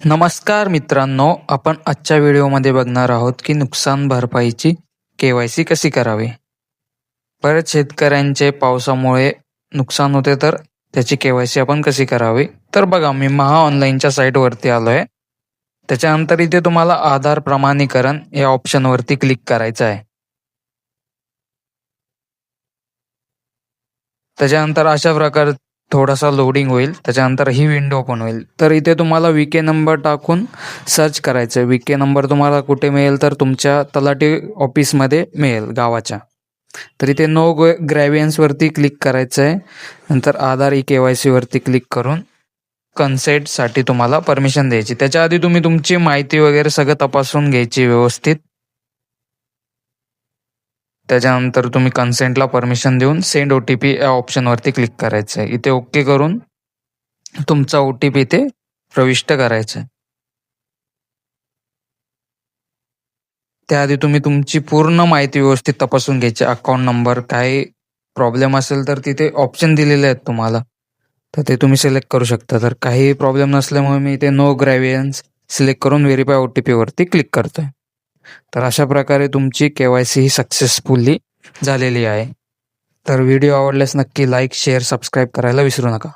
नमस्कार मित्रांनो आपण आजच्या व्हिडिओमध्ये बघणार आहोत की नुकसान भरपाईची के वाय सी कशी करावी? बरेच शेतकऱ्यांचे पावसामुळे नुकसान होते तर त्याची के वाय सी आपण कशी करावी? तर बघा मी महा ऑनलाईनच्या साईटवरती आलो आहे त्याच्यानंतर इथे तुम्हाला आधार प्रमाणीकरण या ऑप्शनवरती क्लिक करायचं आहे. त्याच्यानंतर अशा प्रकार थोडासा लोडिंग होईल त्याच्यानंतर ही विंडो ओपन होईल. तर इथे तुम्हाला विके नंबर टाकून सर्च करायचं आहे विके नंबर तुम्हाला कुठे मिळेल तर तुमच्या तलाठी ऑफिसमध्ये मिळेल गावाच्या. तर इथे नो ग्रॅव्हियन्सवरती क्लिक करायचं आहे नंतर आधार ई के वाय सीवरती क्लिक करून कन्सेंटसाठी तुम्हाला परमिशन द्यायची. त्याच्या आधी तुम्ही तुमची माहिती वगैरे सगळं तपासून घ्यायची व्यवस्थित. त्याच्यानंतर तुम्ही कन्सेंटला परमिशन देऊन सेंड ओ टी पी या ऑप्शनवरती क्लिक करायचं आहे इथे ओके करून तुमचा ओ टी पी इथे प्रविष्ट करायचा आहे त्याआधी तुम्ही तुमची पूर्ण माहिती व्यवस्थित तपासून घ्यायची. अकाउंट नंबर काय प्रॉब्लेम असेल तर तिथे ऑप्शन दिलेले आहेत तुम्हाला. तर ते तुम्ही सिलेक्ट करू शकता. तर काही प्रॉब्लेम नसल्यामुळे मी इथे नो ग्रॅव्हियन्स सिलेक्ट करून व्हेरीफाय ओ टी पीवरती क्लिक करतोय. तर अशा प्रकारे तुमची के वाय सी ही सक्सेसफुली झालेली आहे. तर व्हिडिओ आवडल्यास नक्की लाईक शेअर सबस्क्राईब करायला विसरू नका.